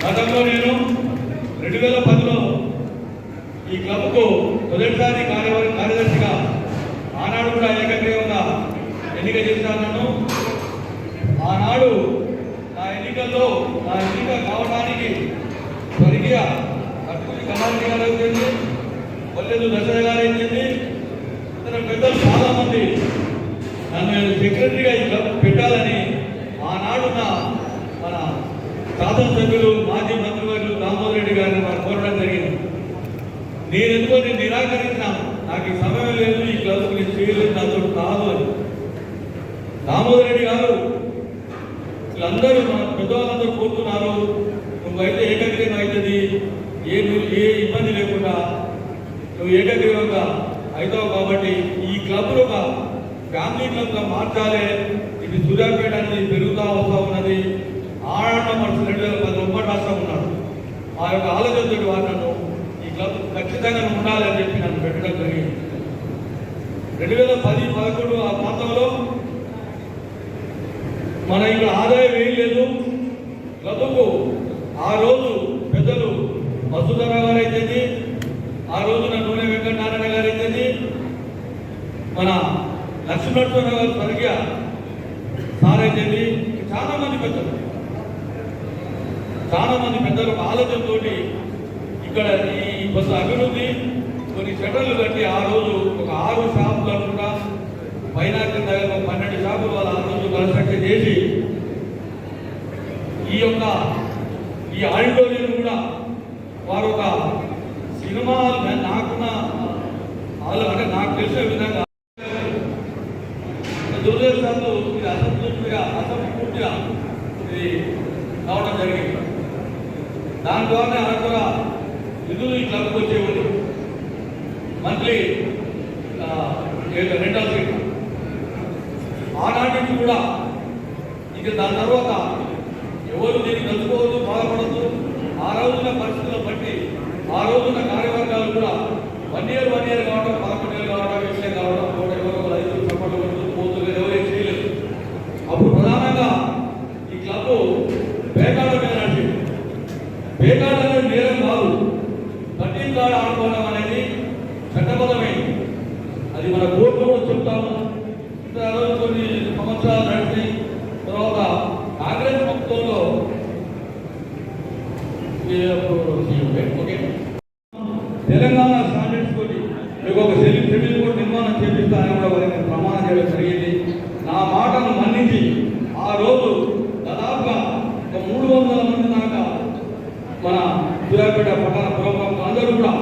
గతంలో నేను రెండు వేల పదిలో ఈ క్లబ్కు మొదటిసారి కార్యవర్గ కార్యదర్శిగా ఆనాడు కూడా ఏకగ్రీవంగా ఎన్నిక చేశాను ఆనాడు నా ఎన్నికల్లో నా ఎన్నిక కావడానికి స్వర్గీయ కట్టుకుని కళాంజీ గారు అయితేంది కొల్లెదు దశరథ గారు అయితేంది ఇతర పెద్దలు చాలామంది నన్ను నేను సెక్రటరీగా ఈ క్లబ్ పెట్టాలని ఆనాడు నా మన శాసనసభ్యులు మాజీ మంత్రివర్యులు దామోదర్ రెడ్డి గారిని వారు కోరడం జరిగింది. నేను ఎందుకో నేను నిరాకరించినాను. నాకు ఈ సమయం లేదు ఈ క్లబ్ నేను చేయలేదు నాతో కాదు అని. దామోదర్ రెడ్డి గారు వీళ్ళందరూ మన పెద్దవాళ్ళందరూ కోరుతున్నారు నువ్వైతే ఏకగ్రీవం అవుతుంది ఏ ఏ ఇబ్బంది లేకుండా నువ్వు ఏకగ్రీవంగా అవుతావు కాబట్టి ఈ క్లబ్లో ఒక ఫ్యామిలీ క్లబ్గా మార్చాలి. ఇది సూర్యాపేట అనేది పెరుగుతూ వస్తూ ఉన్నది. ఆడన్న మనసు రెండు వేల పది రూపాయలు రాష్ట్రం ఉన్నాడు ఆ యొక్క ఆలోచనతో వారు నన్ను ఈ క్లబ్ ఖచ్చితంగా ఉండాలి అని చెప్పి నన్ను పెట్టడం జరిగింది. రెండు వేల పది పదకొండు ఆ ప్రాంతంలో మన ఇక్కడ ఆదాయం ఏం లేదు. క్లబ్కు ఆ రోజు పెద్దలు మసూదరావు గారు అయితేంది ఆ రోజున నూనె వెంకటనారాయణ గారు అయితేంది మన లక్ష్మీనరసింహరావు గారు స్వర్గీయ సారైతే చాలా మంది పెద్దలు. చాలా మంది పెద్దలు ఆలోచనతో ఇక్కడ ఈ కొంత అభివృద్ధి కొన్ని షటర్లు కట్టి ఆ రోజు ఒక ఆరు షాపులు అనుకుంటా పైన దగ్గర పన్నెండు షాపులు వాళ్ళు ఆ రోజు కన్స్ట్రక్షన్ చేసి ఈ యొక్క ఈ ఆడిటోరియం కూడా వారు ఒక సినిమా నాకున్న వాళ్ళు అంటే నాకు తెలిసిన విధంగా దురదృష్టంతో ఇది అసంపూర్తిగా అసంపూర్తిగా ఇది కావడం జరిగింది దాని ద్వారా అక్కడ నిధులు ఈ క్లబ్కి వచ్చేవాళ్ళు మంత్లీ రెండవ సీట్. ఆనాటికి కూడా ఇక దాని తర్వాత ఎవరు దీన్ని కలుసుకోవద్దు బాధపడద్దు. ఆ రోజున పరిస్థితులను బట్టి ఆ రోజున కార్యవర్గాలు కూడా వన్ ఇయర్ వన్ ఇయర్ కావడం పదకొండు ఏళ్ళు కావడం విషయం కావడం కోట ఎవరు ఒకరు ఐదు చప్పట్లు కొడుతూ పోతూ ఎవరేం చేయలేదు. అప్పుడు ప్రధానంగా ఈ క్లబ్ పేకాడ మీద నడిచింది. పేకాడ అనేది నేరం కాదు కట్టిన కాడ ఆడుకోవడం అనేది చట్టబద్ధమైంది అది మన కోర్టులో కూడా చెప్తాము కొన్ని సంవత్సరాలు నడిచి తర్వాత కాంగ్రెస్ ప్రభుత్వంలో తెలంగాణ స్టాండర్డ్స్ తోటి మీకు ఒక సెల్ సెమిల్ కూడా నిర్మాణం చేపిస్తానని కూడా వారికి ప్రమాణం చేయడం జరిగింది. నా మాటను మన్నించి ఆ రోజు దాదాపుగా ఒక మూడు వందల మంది దాకా మన సూర్యాపేట పట్టణ పురపాలకులు అందరూ కూడా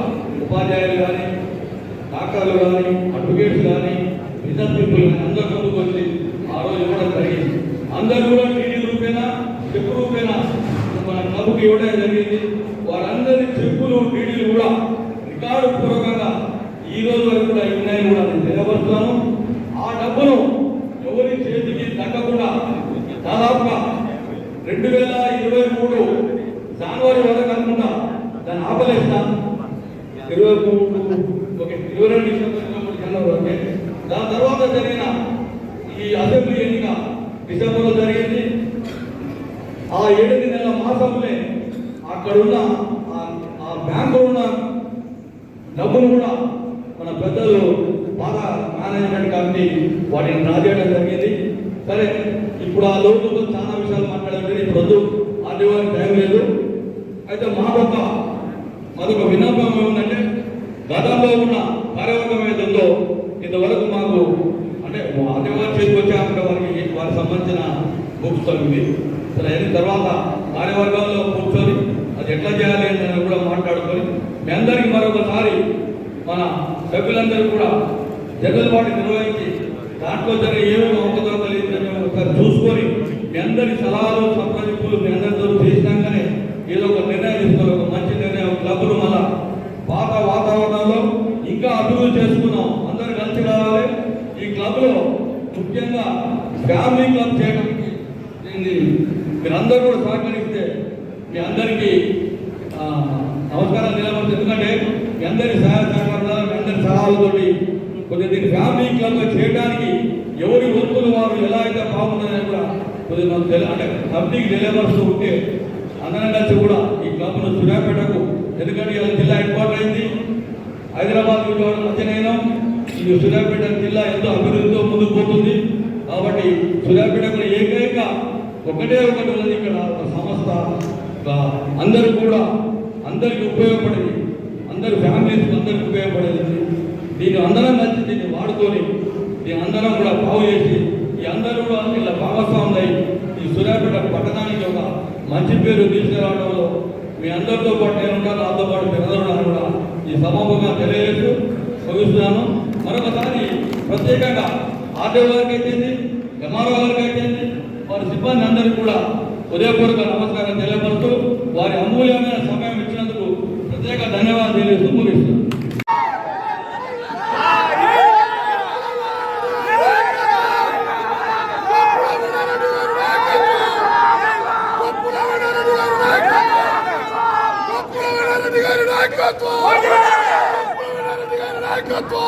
ఉపాధ్యాయులు కానీ డాక్టర్లు కానీ అడ్వకేట్స్ కానీ బిజినెస్ పీపుల్ కానీ అందరూ ముందుకు వచ్చి ఆ రోజు కూడా జరిగింది అందరూ కూడా టీడీ రూపేనా చెప్పు రూపేనా మన క్లబ్కి ఇవ్వడం జరిగింది. వారందరి చెప్పులు టీడీలు కూడా రికార్డు పూర్వకంగా ఈ రోజు వరకు కూడా ఉన్నాయని కూడా నేను తెలియపరుస్తున్నాను. ఆ డబ్బును ఎవరి చేతికి తగ్గకుండా దాదాపుగా రెండు వేల ఇరవై మూడు జనవరి వరకు అనుకుంటా దాన్ని ఆపలేస్తా. ఇరవై మూడు వివరణ ఇరవై జనవరి ఓకే. దాని తర్వాత జరిగిన ఈ అసెంబ్లీ ఎన్నిక డిసెంబర్లో జరిగింది. ఆ ఏడు నెలల మాసంలో అక్కడున్న ఆ- ఆ బ్యాంకులో ఉన్న డబ్బును కూడా మన పెద్దలు బాగా మేనేజ్మెంట్ కమిటీ వాటిని డ్రా చేయడం జరిగింది. సరే ఇప్పుడు ఆ లోటుతో చాలా విషయాలు మాట్లాడాలి ఇప్పుడు వద్దు. ఆదివారం టైం లేదు. అయితే మాకొక మరొక విన్నపం ఏముందంటే గతంలో ఉన్న కార్యవర్గం ఉందో ఇంతవరకు మాకు అంటే ఆదివారం చేతికి వచ్చాక వారికి వారికి సంబంధించిన బుక్స్ తగ్గింది సరే అయిన తర్వాత కార్యవర్గాల్లో కూర్చొని అది ఎట్లా చేయాలి అని కూడా మాట్లాడుకొని మీ అందరికీ మరొకసారి మన సభ్యులందరూ కూడా జగన్ వాటి నిర్వహించి దాంట్లో జరిగే ఏమో అవకతవకలు తెలియదని ఒకసారి చూసుకొని మీ అందరి సలహాలు సంప్రదింపులు మీ అందరి చేసినాకనే ఏదో ఒక నిర్ణయం తీసుకోవాలి ఒక మంచి నిర్ణయం క్లబ్ను మళ్ళా పాత వాతావరణంలో ఇంకా అభివృద్ధి చేసుకున్నాం అందరు కలిసి రావాలి ఈ క్లబ్లో ముఖ్యంగా ఫ్యామిలీ క్లబ్ చేయడానికి దీన్ని మీరందరూ కూడా సహకరిస్తే మీ అందరికీ ఆ, నమస్కారం నిలబడుతుంది ఎందుకంటే మీ అందరి సహాయ సహకారాలు మీ అందరి సలహాలతోటి కొద్దిగా దీన్ని ఫ్యామిలీ క్లబ్ చేయడానికి ఎవరి వంతులు వారు ఎలా అయితే బాగుంటుందని కూడా కొద్దిగా మాకు తెలి అంటే పబ్లిక్ తెలియపరుస్తూ ఉంటే అందరం కలిసి కూడా ఈ క్లబ్ను సూర్యాపేటకు ఎందుకంటే ఇలా జిల్లా హెడ్ క్వార్టర్ అయింది. హైదరాబాద్ విజయవాడ మధ్యనైనా ఈ సూర్యాపేట జిల్లా ఎంతో అభివృద్ధితో ముందుకు పోతుంది. కాబట్టి సూర్యాపేటకు ఏకైక ఒకటే ఒకటి ఉన్నది ఇక్కడ ఒక సంస్థ. అందరూ కూడా అందరికి ఉపయోగపడేది అందరి ఫ్యామిలీస్ అందరికి ఉపయోగపడేది దీన్ని అందరం కలిసి దీన్ని వాడుకొని దీని అందరం కూడా బాగు చేసి ఈ అందరూ కూడా ఇలా భాగస్వాములు అయి ఈ సూర్యాపేట పట్టణానికి ఒక మంచి పేరు తీసుకురావడంలో మీ అందరితో పాటు నేను ఉంటాను. నాతో పాటు పెద్దలు కూడా ఈ సమాపంగా తెలియజేస్తూ ముగిస్తున్నాను. మరొకసారి ప్రత్యేకంగా ఆర్డీఓ వారికి అయితేంది ఎంఆర్ఓ వారికి అయితేంది వారి సిబ్బంది అందరికీ కూడా ఉదయపూర్వక నమస్కారం తెలియపరుస్తూ వారి అమూల్యమైన సమయం ఇచ్చినందుకు ప్రత్యేక ధన్యవాదాలు తెలియజేస్తూ ముగిస్తున్నాను. Raymond!